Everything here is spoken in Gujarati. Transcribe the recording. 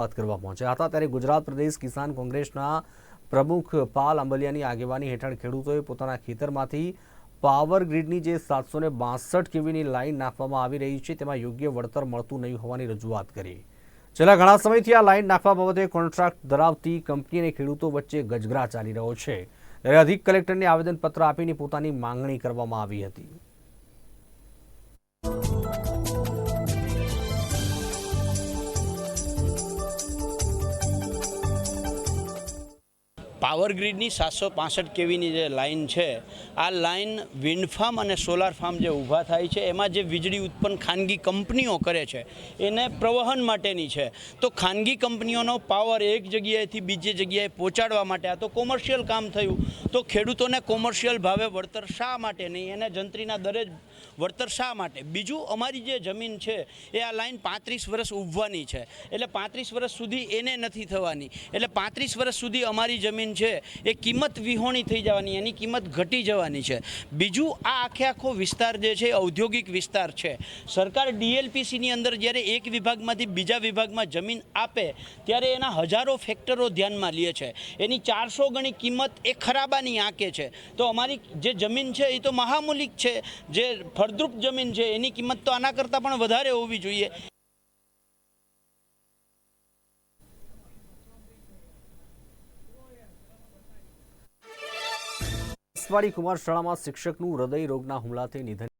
વાત કરવા પહોંચ્યા હતા. ત્યારે ગુજરાત પ્રદેશ કિસાન કોંગ્રેસના પ્રમુખ પાલ આંબલિયાની આગેવાની હેઠળ ખેડૂતોએ પોતાના ખેતરમાંથી પાવર ગ્રીડની જે સાતસો ને બાસઠ કેવીની લાઇન નાખવામાં આવી રહી છે, તેમાં યોગ્ય વળતર મળતું નહીં હોવાની રજૂઆત કરી. છેલ્લા ઘણા સમયથી આ લાઇન નાખવા બાબતે કોન્ટ્રાક્ટ ધરાવતી કંપની અને ખેડૂતો વચ્ચે ગજગરા ચાલી રહ્યો છે. ત્યારે અધિક કલેક્ટરને આવેદનપત્ર આપીને પોતાની માંગણી કરવામાં આવી હતી. પાવર ગ્રીડની સાતસો પાસઠ કેવીની જે લાઇન છે, આ લાઇન વિન્ડ ફાર્મ અને સોલાર ફાર્મ જે ઊભા થાય છે, એમાં જે વીજળી ઉત્પન્ન ખાનગી કંપનીઓ કરે છે, એને પ્રવહન માટેની છે. તો ખાનગી કંપનીઓનો પાવર એક જગ્યાએથી બીજી જગ્યાએ પહોંચાડવા માટે આ તો કોમર્શિયલ કામ થયું. તો ખેડૂતોને કોમર્શિયલ ભાવે વળતર શા માટે નહીં? એને જંત્રીના દરે વળતર શા માટે? બીજું, અમારી જે જમીન છે, એ આ લાઈન પાંત્રીસ વર્ષ ઉભવાની છે. એટલે પાંત્રીસ વર્ષ સુધી એને નથી થવાની. એટલે પાંત્રીસ વર્ષ સુધી અમારી જમીન છે, એ કિંમત વિહોણી થઈ જવાની, એની કિંમત ઘટી જવાની છે. બીજું, આ આખે આખો વિસ્તાર જે છે ઔદ્યોગિક વિસ્તાર છે. સરકાર ડીએલપીસીની અંદર જ્યારે એક વિભાગમાંથી બીજા વિભાગમાં જમીન આપે, ત્યારે એના હજારો ફેક્ટરો ધ્યાનમાં લે છે. એની ચારસો ગણી કિંમત એ ખરાબાની આંકે છે. તો અમારી જે જમીન છે એ તો મહામૂલિક છે. જે ફળદ્રુપ જમીન છે એની કિંમત તો આના કરતાં પણ વધારે હોવી જોઈએ. વાડી કુમાર શાળામાં શિક્ષકનું હૃદય રોગના હુમલાથી નિધન